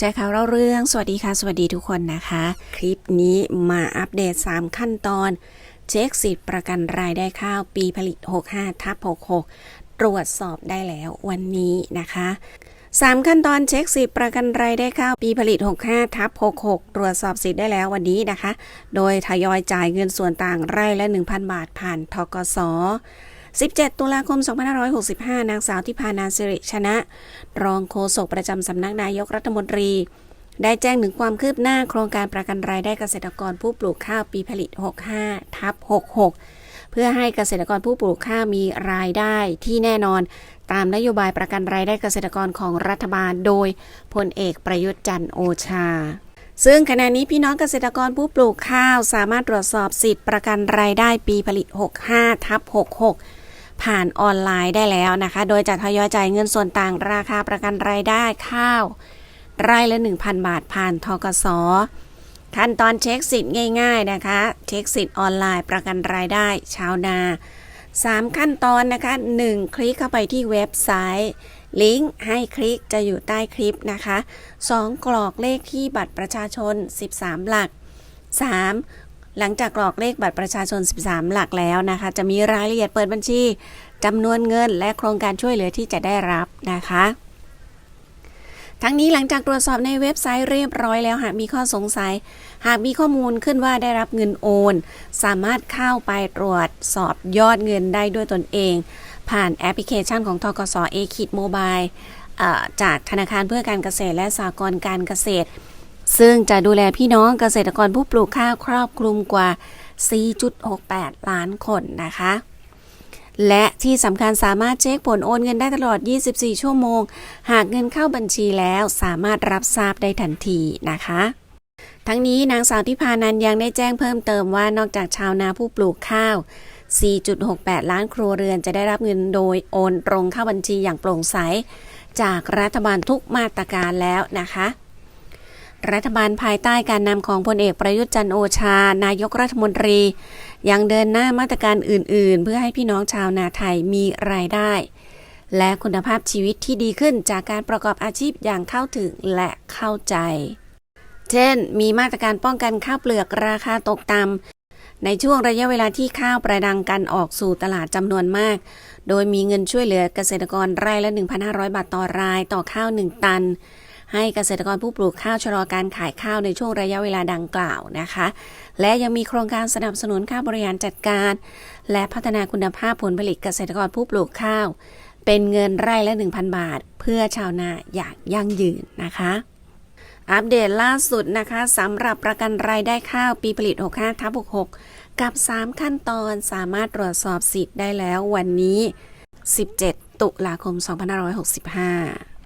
แจ้ข่าวเล่าเรื่อง สวัสดีค่ะ สวัสดีทุกคนนะคะ คลิปนี้มาอัปเดต 3 ขั้นตอน เช็คสิทธิ์ประกันรายได้ข้าวปีผลิต 65ทับ66 ตรวจสอบได้แล้ววันนี้นะคะ 3 ขั้นตอนเช็คสิทธิ์ประกันรายได้ข้าวปีผลิต 65ทับ66 ตรวจสอบสิทธิ์ได้แล้ววันนี้นะคะ โดยทยอยจ่ายเงินส่วนต่างไร่ละ 1,000 บาทผ่านทกส 17 ตุลาคม 2565 นางสาวทิพานาสิริชนะ รองโฆษกประจำสำนักนายกรัฐมนตรี ได้แจ้งถึงความคืบหน้าโครงการประกันรายได้เกษตรกรผู้ปลูกข้าวปีผลิต 65 ทับ 66 เพื่อให้เกษตรกรผู้ปลูกข้าวมีรายได้ที่แน่นอน ตามนโยบายประกันรายได้เกษตรกรของรัฐบาล โดยพลเอกประยุทธ์จันทร์โอชาซึ่งขณะนี้พี่น้องเกษตรกรผู้ปลูกข้าว สามารถตรวจสอบสิทธิประกันรายได้ปีผลิต 65 ทับ 66 ผ่านออนไลน์ได้แล้วนะคะ โดยจะทยอยจ่ายเงินส่วนต่างราคาประกันรายได้ข้าวไร่ละ 1,000 บาทผ่านทกสขั้นตอนเช็คสิทธิ์ง่ายๆนะคะ เช็คสิทธิ์ออนไลน์ประกันรายได้ ชาวนา 3 ขั้นตอนนะคะ 1. คลิกเข้าไปที่เว็บไซต์ลิงก์ให้คลิกจะอยู่ใต้คลิปนะคะ 2. กรอกเลขที่บัตรประชาชน 13 หลัก 3. หลังจากกรอกเลขบัตรประชาชน 13 หลักแล้วนะคะ จะมีรายละเอียดเปิดบัญชีจำนวนเงิน และโครงการช่วยเหลือที่จะได้รับนะคะ ทั้งนี้หลังจากตรวจสอบในเว็บไซต์เรียบร้อยแล้วหากมีข้อสงสัย หากมีข้อมูลขึ้นว่าได้รับเงินโอน สามารถเข้าไปตรวจสอบยอดเงินได้ด้วยตนเอง ผ่านแอปพลิเคชันของทกสเอคิดโมบายจากธนาคารเพื่อการเกษตรและสหกรณ์การเกษตร ซึ่งจะดูแลพี่น้องเกษตรกรผู้ปลูกข้าวครอบคลุมกว่า 4.68 ล้านคนนะคะ และที่สำคัญสามารถเช็คผลโอนเงินได้ตลอด 24 ชั่วโมง หากเงินเข้าบัญชีแล้วสามารถรับทราบได้ทันทีนะคะทั้งนี้นางสาวทิพานันยังได้แจ้งเพิ่มเติมว่านอกจากชาวนาผู้ปลูกข้าว 4.68 ล้านครัวเรือนจะได้รับเงินโดยโอนตรงเข้าบัญชีอย่างโปร่งใส จากรัฐบาลทุกมาตรการแล้วนะคะ รัฐบาลภายใต้การนำของพลเอกประยุทธ์จันโอชา นายกรัฐมนตรี ยังเดินหน้ามาตรการอื่น ๆ เพื่อให้พี่น้องชาวนาไทยมีรายได้ และคุณภาพชีวิตที่ดีขึ้นจากการประกอบอาชีพอย่างเข้าถึงและเข้าใจ เช่น มีมาตรการป้องกันข้าวเปลือกราคาตกต่ำในช่วงระยะเวลาที่ข้าวประดังกันออกสู่ตลาดจำนวนมาก โดยมีเงินช่วยเหลือเกษตรกรไร่ละ 1,500 บาทต่อรายต่อข้าว 1 ตัน ให้เกษตรกรผู้ปลูกข้าวชะลอการขายข้าวในช่วงระยะเวลาดังกล่าวนะคะ และยังมีโครงการสนับสนุนค่าบริหารจัดการ และพัฒนาคุณภาพผลผลิตเกษตรกรผู้ปลูกข้าว เป็นเงินไร่ละ 1,000 บาท เพื่อชาวนาอย่างยั่งยืนนะคะอัปเดตล่าสุดนะคะสำหรับประกันรายได้ข้าวปีผลิต 65ทับ66 กับ 3 ขั้นตอนสามารถตรวจสอบสิทธิ์ได้แล้ววันนี้ 17 ตุลาคม 2565